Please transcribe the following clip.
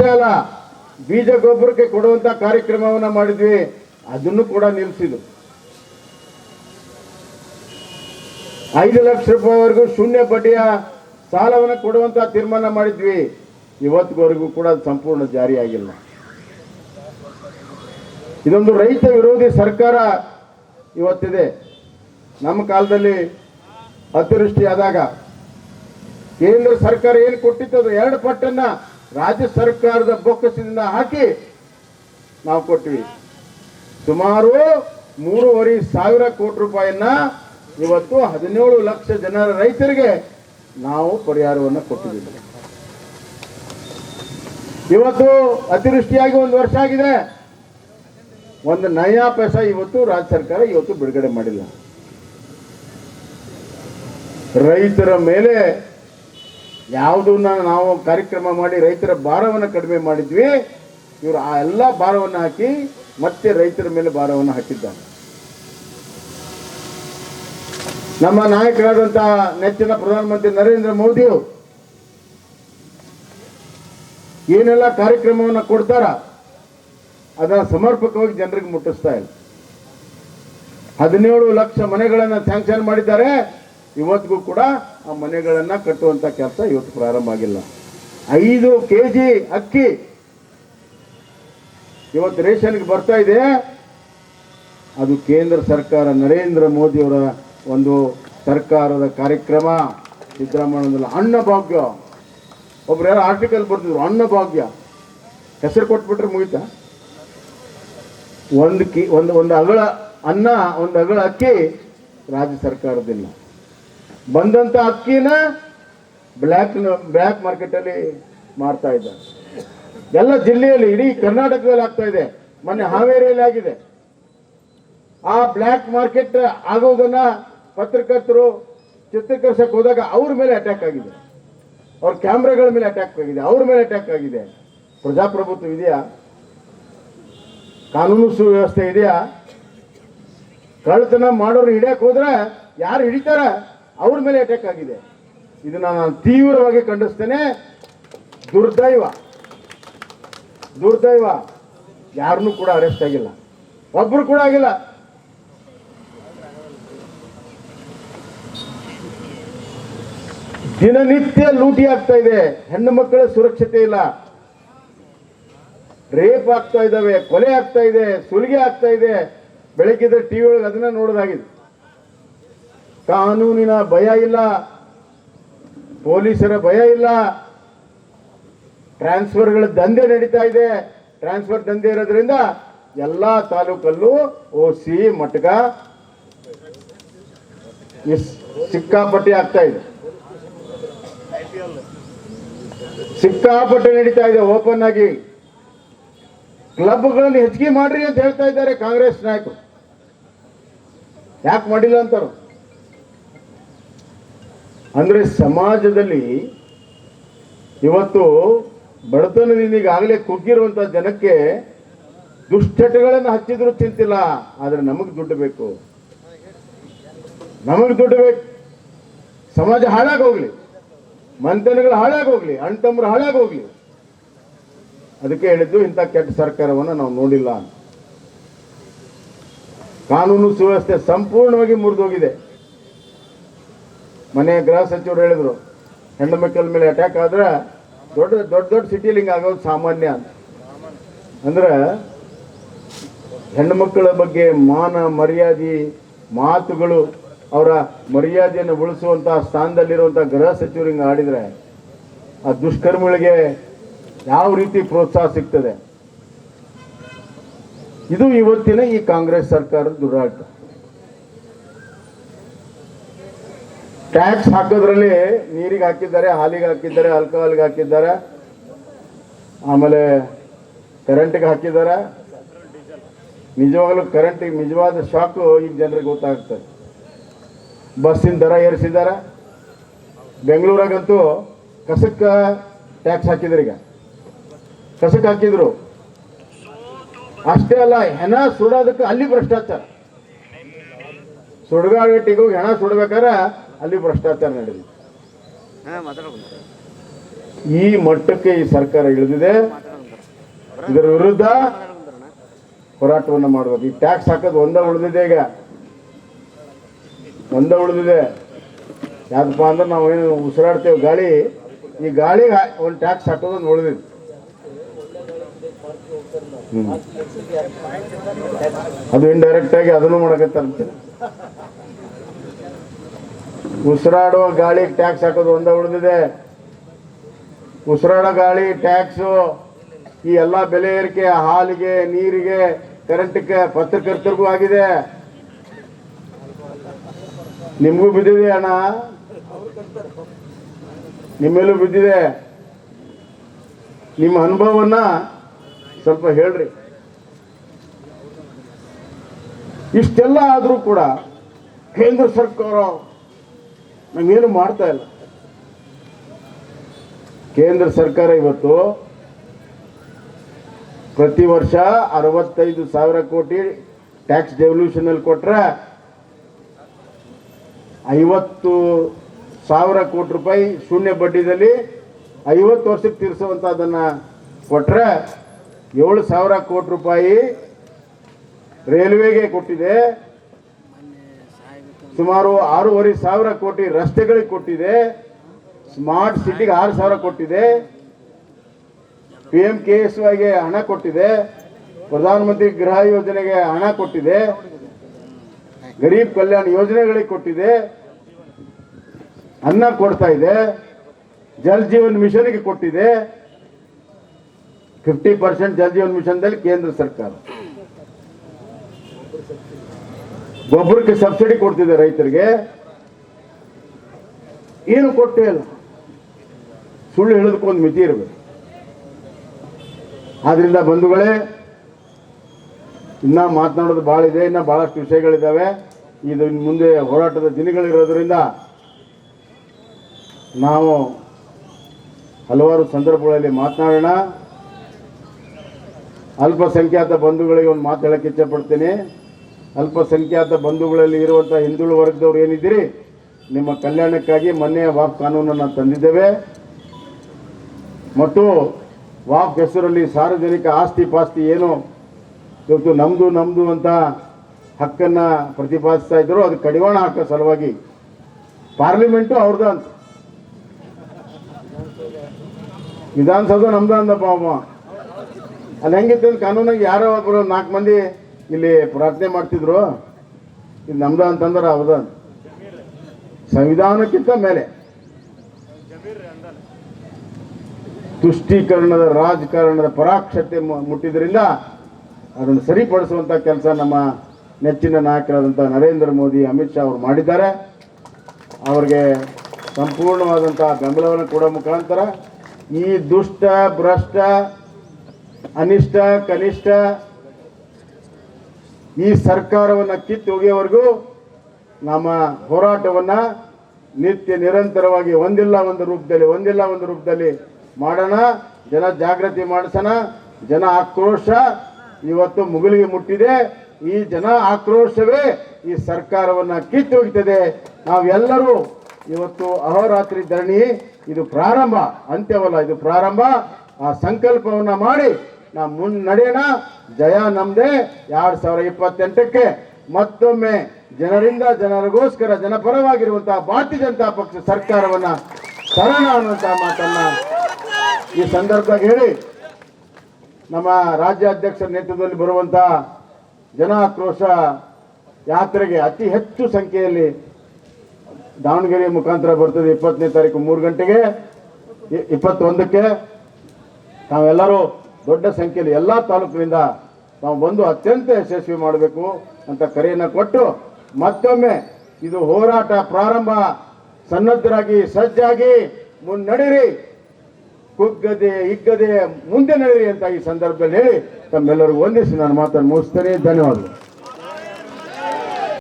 ಅಷ್ಟೇ ಅಲ್ಲ ಬೀಜ ಗೊಬ್ಬರಕ್ಕೆ ಕೊಡುವಂತ ಕಾರ್ಯಕ್ರಮವನ್ನ ಮಾಡಿದ್ವಿ, ಅದನ್ನು ಕೂಡ ನಿಲ್ಲಿಸಿದ್ರು ಐದು ಲಕ್ಷ ರೂಪಾಯಿವರೆಗೂ ಶೂನ್ಯ ಬಡ್ಡಿಯ ಸಾಲವನ್ನು ಕೊಡುವಂತ ತೀರ್ಮಾನ ಮಾಡಿದ್ವಿ. ಇವತ್ತಿಗೂ ಕೂಡ ಸಂಪೂರ್ಣ ಜಾರಿಯಾಗಿಲ್ಲ ಇದೊಂದು ರೈತ ವಿರೋಧಿ ಸರ್ಕಾರ ಇವತ್ತಿದೆ. ನಮ್ಮ ಕಾಲದಲ್ಲಿ ಅತಿವೃಷ್ಟಿ ಆದಾಗ ಕೇಂದ್ರ ಸರ್ಕಾರ ಏನು ಕೊಟ್ಟಿತ್ತು ಅದು ಎರಡು ಪಟ್ಟನ್ನ ರಾಜ್ಯ ಸರ್ಕಾರದ ಬೊಕ್ಕಸದಿಂದ ಹಾಕಿ ನಾವು ಕೊಟ್ವಿ. ಸುಮಾರು ಮೂರುವರೆ ಸಾವಿರ ಕೋಟಿ ರೂಪಾಯಿಯನ್ನ ಇವತ್ತು ಹದಿನೇಳು ಲಕ್ಷ ಜನರ ರೈತರಿಗೆ ನಾವು ಪರಿಹಾರವನ್ನು ಕೊಟ್ಟಿದ್ದೀವಿ. ಇವತ್ತು ಅತಿವೃಷ್ಟಿಯಾಗಿ ಒಂದು ವರ್ಷ ಆಗಿದೆ. ಒಂದು ನಯಾ ಪೈಸ ಇವತ್ತು ರಾಜ್ಯ ಸರ್ಕಾರ ಇವತ್ತು ಬಿಡುಗಡೆ ಮಾಡಿಲ್ಲ. ರೈತರ ಮೇಲೆ ಯಾವುದನ್ನ ನಾವು ಕಾರ್ಯಕ್ರಮ ಮಾಡಿ ರೈತರ ಭಾರವನ್ನು ಕಡಿಮೆ ಮಾಡಿದ್ವಿ, ಇವರು ಆ ಎಲ್ಲ ಭಾರವನ್ನು ಹಾಕಿ ಮತ್ತೆ ರೈತರ ಮೇಲೆ ಭಾರವನ್ನು ಹಾಕಿದ್ದಾರೆ. ನಮ್ಮ ನಾಯಕರಾದಂತಹ ನೆಚ್ಚಿನ ಪ್ರಧಾನಮಂತ್ರಿ ನರೇಂದ್ರ ಮೋದಿ ಏನೆಲ್ಲ ಕಾರ್ಯಕ್ರಮವನ್ನು ಕೊಡ್ತಾರ ಅದನ್ನು ಸಮರ್ಪಕವಾಗಿ ಜನರಿಗೆ ಮುಟ್ಟಿಸ್ತಾ ಇಲ್ಲ. ಹದಿನೇಳು ಲಕ್ಷ ಮನೆಗಳನ್ನು ಸ್ಯಾಂಕ್ಷನ್ ಮಾಡಿದ್ದಾರೆ. ಇವತ್ತಿಗೂ ಕೂಡ ಆ ಮನೆಗಳನ್ನು ಕಟ್ಟುವಂತ ಕೆಲಸ ಇವತ್ತು ಪ್ರಾರಂಭ ಆಗಿಲ್ಲ. ಐದು ಕೆ ಜಿ ಅಕ್ಕಿ ಇವತ್ತು ರೇಷನ್ಗೆ ಬರ್ತಾ ಇದೆ. ಅದು ಕೇಂದ್ರ ಸರ್ಕಾರ ನರೇಂದ್ರ ಮೋದಿಯವರ ಒಂದು ಸರ್ಕಾರದ ಕಾರ್ಯಕ್ರಮ. ಸಿದ್ದರಾಮಯ್ಯನಲ್ಲ ಅನ್ನಭಾಗ್ಯ ಒಬ್ರು ಯಾರು ಆರ್ಟಿಕಲ್ ಬರ್ತಿದ್ರು ಅನ್ನಭಾಗ್ಯ ಹೆಸರು ಕೊಟ್ಬಿಟ್ರೆ ಮುಗಿತಾ? ಒಂದು ಕಿ, ಒಂದು ಒಂದು ಅಗಳ ಅನ್ನ, ಒಂದು ಅಗಳ ಅಕ್ಕಿ ರಾಜ್ಯ ಸರ್ಕಾರದಿಲ್ಲ ಬಂದಂತ ಅಕ್ಕಿನ ಬ್ಲ್ಯಾಕ್ ಬ್ಲ್ಯಾಕ್ ಮಾರ್ಕೆಟಲ್ಲಿ ಮಾರ್ತಾ ಇದ್ದಾರೆ ಎಲ್ಲ ಜಿಲ್ಲೆಯಲ್ಲಿ, ಇಡೀ ಕರ್ನಾಟಕದಲ್ಲಿ ಆಗ್ತಾ ಇದೆ. ಮೊನ್ನೆ ಹಾವೇರಿಯಲ್ಲಿ ಆಗಿದೆ. ಆ ಬ್ಲ್ಯಾಕ್ ಮಾರ್ಕೆಟ್ ಆಗೋದನ್ನ ಪತ್ರಕರ್ತರು ಚಿತ್ರೀಕರಿಸಕ್ಕೆ ಹೋದಾಗ ಅವ್ರ ಮೇಲೆ ಅಟ್ಯಾಕ್ ಆಗಿದೆ. ಅವ್ರ ಕ್ಯಾಮ್ರಾಗಳ ಮೇಲೆ ಅಟ್ಯಾಕ್ ಆಗಿದೆ. ಅವ್ರ ಮೇಲೆ ಅಟ್ಯಾಕ್ ಆಗಿದೆ. ಪ್ರಜಾಪ್ರಭುತ್ವ ಇದೆಯಾ? ಕಾನೂನು ಸುವ್ಯವಸ್ಥೆ ಇದೆಯಾ? ಕಳ್ಳತನ ಮಾಡೋರು ಹಿಡಿಯಕ್ಕೆ ಹೋದ್ರೆ ಯಾರು ಹಿಡಿತಾರ? ಅವ್ರ ಮೇಲೆ ಅಟ್ಯಾಕ್ ಆಗಿದೆ. ಇದನ್ನ ನಾನು ತೀವ್ರವಾಗಿ ಖಂಡಿಸ್ತೇನೆ. ದುರ್ದೈವ. ದುರ್ದೈವ. ಯಾರನ್ನೂ ಕೂಡ ಅರೆಸ್ಟ್ ಆಗಿಲ್ಲ. ಒಬ್ರು ಕೂಡ ಆಗಿಲ್ಲ. ದಿನನಿತ್ಯ ಲೂಟಿ ಆಗ್ತಾ ಇದೆ. ಹೆಣ್ಣು ಮಕ್ಕಳ ಸುರಕ್ಷತೆ ಇಲ್ಲ. ರೇಪ್ ಆಗ್ತಾ ಇದ್ದಾವೆ, ಕೊಲೆ ಆಗ್ತಾ ಇದೆ, ಸುಲಿಗೆ ಆಗ್ತಾ ಇದೆ. ಬೆಳಗ್ಗೆ ಟಿವಿ ಒಳಗೆ ಅದನ್ನ ನೋಡೋದಾಗಿದೆ. ಕಾನೂನಿನ ಭಯ ಇಲ್ಲ. ಪೊಲೀಸರ ಭಯ ಇಲ್ಲ. ಟ್ರಾನ್ಸ್ಫರ್ಗಳ ದಂಧೆ ನಡೀತಾ ಇದೆ. ಟ್ರಾನ್ಸ್ಫರ್ ದಂಧೆ ಇರೋದ್ರಿಂದ ಎಲ್ಲಾ ತಾಲೂಕಲ್ಲೂ ಓಸಿ ಮಟ್ಗ ಸಿಕ್ಕಾಪಟ್ಟೆ ಆಗ್ತಾ ಇದೆ. ಸಿಕ್ಕಾಪಟ್ಟೆ ನಡೀತಾ ಇದೆ ಓಪನ್ ಆಗಿ. ಕ್ಲಬ್ಗಳನ್ನು ಹೆಚ್ಚಿಗೆ ಮಾಡ್ರಿ ಅಂತ ಹೇಳ್ತಾ ಇದ್ದಾರೆ ಕಾಂಗ್ರೆಸ್ ನಾಯಕರು. ಯಾಕೆ ಮಾಡಿಲ್ಲ ಅಂತಾರ? ಅಂದ್ರೆ ಸಮಾಜದಲ್ಲಿ ಇವತ್ತು ಬಡತನದಿಂದ ಈಗಾಗಲೇ ಕುಗ್ಗಿರುವಂಥ ಜನಕ್ಕೆ ದುಶ್ಚಟಗಳನ್ನು ಹಚ್ಚಿದ್ರು ತಿಂತಿಲ್ಲ, ಆದರೆ ನಮಗೆ ದುಡ್ಡು ಬೇಕು. ನಮಗೆ ದುಡ್ಡು ಬೇಕು. ಸಮಾಜ ಹಾಳಾಗೋಗ್ಲಿ ಮಂಥನಗಳು ಹಾಳಾಗೋಗ್ಲಿ ಅಣ್ತಮ್ಮರು ಹಾಳಾಗೋಗ್ಲಿ ಅದಕ್ಕೆ ಹೇಳಿದ್ದು ಇಂಥ ಕೆಟ್ಟ ಸರ್ಕಾರವನ್ನು ನಾವು ನೋಡಿಲ್ಲ ಕಾನೂನು ಸುವ್ಯವಸ್ಥೆ ಸಂಪೂರ್ಣವಾಗಿ ಮುರಿದೋಗಿದೆ. ಮನೆ ಗೃಹ ಸಚಿವರು ಹೇಳಿದರು, ಹೆಣ್ಣು ಮಕ್ಕಳ ಮೇಲೆ ಅಟ್ಯಾಕ್ ಆದ್ರೆ ದೊಡ್ಡ ದೊಡ್ಡ ದೊಡ್ಡ ಸಿಟಿಲಿ ಹಿಂಗೆ ಆಗೋದು ಸಾಮಾನ್ಯ ಅಂತ. ಅಂದ್ರೆ ಹೆಣ್ಣು ಮಕ್ಕಳ ಬಗ್ಗೆ ಮಾನ, ಮರ್ಯಾದೆ, ಮಾತುಗಳು, ಅವರ ಮರ್ಯಾದೆಯನ್ನು ಉಳಿಸುವಂಥ ಸ್ಥಾನದಲ್ಲಿರುವಂಥ ಗೃಹ ಸಚಿವರು ಹಿಂಗೆ ಆಡಿದ್ರೆ ಆ ದುಷ್ಕರ್ಮಿಗಳಿಗೆ ಯಾವ ರೀತಿ ಪ್ರೋತ್ಸಾಹ ಸಿಗ್ತದೆ? ಇದು ಇವತ್ತಿನ ಈ ಕಾಂಗ್ರೆಸ್ ಸರ್ಕಾರದ ದುರಾಟ ಟ್ಯಾಕ್ಸ್ ಹಾಕೋದ್ರಲ್ಲಿ ನೀರಿಗೆ ಹಾಕಿದ್ದಾರೆ, ಹಾಲಿಗೆ ಹಾಕಿದ್ದಾರೆ ಆಲ್ಕೋಹಾಲ್ಗೆ ಹಾಕಿದ್ದಾರೆ, ಆಮೇಲೆ ಕರೆಂಟ್ಗೆ ಹಾಕಿದ್ದಾರೆ. ನಿಜವಾಗಲೂ ಕರೆಂಟಿಗೆ ನಿಜವಾದ ಶಾಕು ಈಗ ಜನರಿಗೆ ಗೊತ್ತಾಗ್ತದೆ. ಬಸ್ಸಿನ ದರ ಏರಿಸಿದ್ದಾರೆ. ಬೆಂಗಳೂರಾಗಂತೂ ಕಸಕ್ಕೆ ಟ್ಯಾಕ್ಸ್ ಹಾಕಿದ್ರು ಈಗ. ಕಸಕ್ಕೆ ಹಾಕಿದ್ರು. ಅಷ್ಟೇ ಅಲ್ಲ, ಹೆಣ ಸುಡೋದಕ್ಕೆ ಅಲ್ಲಿ ಭ್ರಷ್ಟಾಚಾರ. ಸುಡುಗಾಡಿಗೆ ಹೋಗಿ ಹೆಣ ಸುಡ್ಬೇಕಾದ್ರೆ ಅಲ್ಲಿ ಭ್ರಷ್ಟಾಚಾರ ನಡೆದಿದೆ. ಈ ಮಟ್ಟಕ್ಕೆ ಈ ಸರ್ಕಾರ ಇಳಿದಿದೆ. ಇದರ ವಿರುದ್ಧ ಹೋರಾಟವನ್ನು ಮಾಡಬೇಕು ಈ ಟ್ಯಾಕ್ಸ್ ಹಾಕೋದು ಒಂದೇ ಉಳಿದಿದೆ ಈಗ. ಒಂದೇ ಉಳಿದಿದೆ. ಯಾಕಪ್ಪ ಅಂದ್ರೆ ನಾವು ಏನು ಉಸಿರಾಡ್ತೇವೆ ಗಾಳಿ. ಈ ಗಾಳಿಗೆ ಒಂದು ಟ್ಯಾಕ್ಸ್ ಹಾಕೋದೊಂದು ಉಳಿದಿದೆ. ಹ್ಮ್. ಅದು ಇಂಡೈರೆಕ್ಟ್ ಆಗಿ ಅದನ್ನು ಮಾಡಕತ್ತಾರ ಉಸಿರಾಡುವ ಗಾಳಿಗೆ ಟ್ಯಾಕ್ಸ್ ಹಾಕೋದು ಒಂದೇ ಉಳಿದಿದೆ. ಉಸಿರಾಡೋ ಗಾಳಿ, ಟ್ಯಾಕ್ಸು, ಈ ಎಲ್ಲ ಬೆಲೆ ಏರಿಕೆ, ಹಾಲಿಗೆ, ನೀರಿಗೆ, ಕರೆಂಟ್ಗೆ, ಪತ್ರಕರ್ತರಿಗೂ ಆಗಿದೆ. ನಿಮಗೂ ಬಿದ್ದಿದೆ ಅಣ್ಣ. ನಿಮ್ಮೆಲ್ಲೂ ಬಿದ್ದಿದೆ. ನಿಮ್ಮ ಅನುಭವವನ್ನ ಸ್ವಲ್ಪ ಹೇಳ್ರಿ. ಇಷ್ಟೆಲ್ಲ ಆದರೂ ಕೂಡ ಕೇಂದ್ರ ಸರ್ಕಾರ ನಮಗೇನು ಮಾಡ್ತಾ ಇಲ್ಲ. ಕೇಂದ್ರ ಸರ್ಕಾರ ಇವತ್ತು ಪ್ರತಿ ವರ್ಷ ಅರವತ್ತೈದು ಸಾವಿರ ಕೋಟಿ ಟ್ಯಾಕ್ಸ್ ಡೆವಲ್ಯೂಷನಲ್ಲಿ ಕೊಟ್ಟರೆ ಐವತ್ತು ಸಾವಿರ ಕೋಟಿ ರೂಪಾಯಿ ಶೂನ್ಯ ಬಡ್ಡಿದಲ್ಲಿ ಐವತ್ತು ವರ್ಷಕ್ಕೆ ತೀರಿಸುವಂಥದ್ದನ್ನು ಕೊಟ್ರೆ ಏಳು ಸಾವಿರ ಕೋಟಿ ರೂಪಾಯಿ ರೈಲ್ವೆಗೆ ಕೊಟ್ಟಿದೆ. ಸುಮಾರು ಆರೂವರೆ ಸಾವಿರ ಕೋಟಿ ರಸ್ತೆಗಳಿಗೆ ಕೊಟ್ಟಿದೆ. ಸ್ಮಾರ್ಟ್ ಸಿಟಿಗೆ ಆರು ಸಾವಿರ ಕೊಟ್ಟಿದೆ. ಪಿ ಎಂ ಕೆ ಎಸ್ ವೈಗೆ ಹಣ ಕೊಟ್ಟಿದೆ. ಪ್ರಧಾನಮಂತ್ರಿ ಗೃಹ ಯೋಜನೆಗೆ ಹಣ ಕೊಟ್ಟಿದೆ. ಗರೀಬ್ ಕಲ್ಯಾಣ ಯೋಜನೆಗಳಿಗೆ ಕೊಟ್ಟಿದೆ. ಅನ್ನ ಕೊಡ್ತಾ ಇದೆ. ಜಲ್ ಜೀವನ್ ಮಿಷನ್ಗೆ ಕೊಟ್ಟಿದೆ. ಫಿಫ್ಟಿ ಪರ್ಸೆಂಟ್ ಜಲ್ ಜೀವನ್ ಮಿಷನ್ದಲ್ಲಿ ಕೇಂದ್ರ ಸರ್ಕಾರ. ಗೊಬ್ಬರಕ್ಕೆ ಸಬ್ಸಿಡಿ ಕೊಡ್ತಿದೆ ರೈತರಿಗೆ. ಏನು ಕೊಟ್ಟೇ ಇಲ್ಲ ಸುಳ್ಳು ಹೇಳೋದಕ್ಕೊಂದು ಮಿತಿ ಇರಬೇಕು. ಆದ್ರಿಂದ ಬಂಧುಗಳೇ, ಇನ್ನ ಮಾತನಾಡೋದು ಭಾಳ ಇದೆ, ಇನ್ನ ಬಹಳಷ್ಟು ವಿಷಯಗಳಿದ್ದಾವೆ ಇದು ಮುಂದೆ ಹೋರಾಟದ ದಿನಗಳಿರೋದ್ರಿಂದ ನಾವು ಹಲವಾರು ಸಂದರ್ಭಗಳಲ್ಲಿ ಮಾತನಾಡೋಣ. ಅಲ್ಪಸಂಖ್ಯಾತ ಬಂಧುಗಳಿಗೆ ಒಂದು ಮಾತು ಹೇಳಕ್ಕೆ ಇಚ್ಛಪಡ್ತೀನಿ ಅಲ್ಪಸಂಖ್ಯಾತ ಬಂಧುಗಳಲ್ಲಿ ಇರುವಂಥ ಹಿಂದುಳು ವರ್ಗದವ್ರು ಏನಿದ್ದೀರಿ? ನಿಮ್ಮ ಕಲ್ಯಾಣಕ್ಕಾಗಿ ಮೊನ್ನೆ ವಾಕ್ ಕಾನೂನನ್ನು ತಂದಿದ್ದೇವೆ. ಮತ್ತು ವಾಕ್ ಹೆಸರಲ್ಲಿ ಸಾರ್ವಜನಿಕ ಆಸ್ತಿ ಪಾಸ್ತಿ ಏನು ಇವತ್ತು ನಮ್ದು ನಮ್ದು ಅಂತ ಹಕ್ಕನ್ನು ಪ್ರತಿಪಾದಿಸ್ತಾ ಇದ್ರು. ಅದು ಕಡಿವಾಣ ಹಾಕೋ ಸಲುವಾಗಿ. ಪಾರ್ಲಿಮೆಂಟು ಅವ್ರದ್ದು ಅಂತ. ವಿಧಾನಸೌಧ ನಮ್ದು ಅಂದಪ್ಪ ಅವ. ಅಲ್ಲಿ ಹೆಂಗಿತ್ತು ಕಾನೂನಾಗಿ ಯಾರೋ ಒಬ್ಬರು ನಾಲ್ಕು ಮಂದಿ ಇಲ್ಲಿ ಪ್ರಾರ್ಥನೆ ಮಾಡ್ತಿದ್ರು. ಇದು ನಮ್ದ ಅಂತಂದ್ರೆ ಹೌದ ಸಂವಿಧಾನಕ್ಕಿಂತ ಮೇಲೆ. ತುಷ್ಟೀಕರಣದ ರಾಜಕಾರಣದ ಪರಾಕ್ಷತೆ ಮುಟ್ಟಿದ್ರಿಂದ ಅದನ್ನು ಸರಿಪಡಿಸುವಂಥ ಕೆಲಸ ನಮ್ಮ ನೆಚ್ಚಿನ ನಾಯಕರಾದಂಥ ನರೇಂದ್ರ ಮೋದಿ, ಅಮಿತ್ ಶಾ ಅವರು ಮಾಡಿದ್ದಾರೆ. ಅವರಿಗೆ ಸಂಪೂರ್ಣವಾದಂಥ ಬೆಂಬಲವನ್ನು ಕೂಡ ಮುಖಾಂತರ ಈ ದುಷ್ಟ, ಭ್ರಷ್ಟ, ಅನಿಷ್ಟ, ಕನಿಷ್ಠ ಈ ಸರ್ಕಾರವನ್ನು ಕಿತ್ತು ಒಗೆಯವರೆಗೂ ನಮ್ಮ ಹೋರಾಟವನ್ನು ನಿತ್ಯ ನಿರಂತರವಾಗಿ ಒಂದಿಲ್ಲ ಒಂದು ರೂಪದಲ್ಲಿ, ಒಂದಿಲ್ಲ ಒಂದು ರೂಪದಲ್ಲಿ ಮಾಡೋಣ, ಜನ ಜಾಗೃತಿ ಮಾಡಿಸೋಣ, ಜನ ಆಕ್ರೋಶ ಇವತ್ತು ಮುಗಿಲಿಗೆ ಮುಟ್ಟಿದೆ. ಈ ಜನ ಆಕ್ರೋಶವೇ ಈ ಸರ್ಕಾರವನ್ನು ಕಿತ್ತು ಹೋಗ್ತದೆ ನಾವೆಲ್ಲರೂ ಇವತ್ತು ಅಹೋರಾತ್ರಿ ಧರಣಿ, ಇದು ಪ್ರಾರಂಭ, ಅಂತ್ಯವಲ್ಲ, ಇದು ಪ್ರಾರಂಭ. ಆ ಸಂಕಲ್ಪವನ್ನು ಮಾಡಿ ನಾವು ಮುನ್ನಡೆಯೋಣ ಜಯ ನಮ್ದೇ. ಎರಡು ಸಾವಿರ ಇಪ್ಪತ್ತೆಂಟಕ್ಕೆ ಮತ್ತೊಮ್ಮೆ ಜನರಿಂದ ಜನರಿಗೋಸ್ಕರ ಜನಪರವಾಗಿರುವಂತಹ ಭಾರತೀಯ ಜನತಾ ಪಕ್ಷ ಸರ್ಕಾರವನ್ನ ತರೋಣ ಅನ್ನುವಂತಹ ಮಾತನ್ನ ಈ ಸಂದರ್ಭದಾಗ ಹೇಳಿ. ನಮ್ಮ ರಾಜ್ಯಾಧ್ಯಕ್ಷರ ನೇತೃತ್ವದಲ್ಲಿ ಬರುವಂತಹ ಜನ ಆಕ್ರೋಶ ಯಾತ್ರೆಗೆ ಅತಿ ಹೆಚ್ಚು ಸಂಖ್ಯೆಯಲ್ಲಿ ದಾವಣಗೆರೆ ಮುಖಾಂತರ ಬರ್ತದೆ ಇಪ್ಪತ್ತನೇ ತಾರೀಕು ಮೂರು ಗಂಟೆಗೆ, ಇಪ್ಪತ್ತೊಂದಕ್ಕೆ. ತಾವೆಲ್ಲರೂ ದೊಡ್ಡ ಸಂಖ್ಯೆಯಲ್ಲಿ ಎಲ್ಲ ತಾಲೂಕಿನಿಂದ ನಾವು ಬಂದು ಅತ್ಯಂತ ಯಶಸ್ವಿ ಮಾಡಬೇಕು ಅಂತ ಕರೆಯನ್ನು ಕೊಟ್ಟು ಮತ್ತೊಮ್ಮೆ ಇದು ಹೋರಾಟ ಪ್ರಾರಂಭ, ಸನ್ನದ್ಧರಾಗಿ, ಸಜ್ಜಾಗಿ ಮುನ್ನಡೆಯಿರಿ. ಕುಗ್ಗದೆ ಇಗ್ಗದೆ ಮುಂದೆ ನಡೆಯಿರಿ ಅಂತ ಈ ಸಂದರ್ಭದಲ್ಲಿ ಹೇಳಿ ತಮ್ಮೆಲ್ಲರಿಗೂ ವಂದಿಸಿ ನಾನು ಮಾತನ್ನು ಮುಗಿಸ್ತೇನೆ. ಧನ್ಯವಾದಗಳು.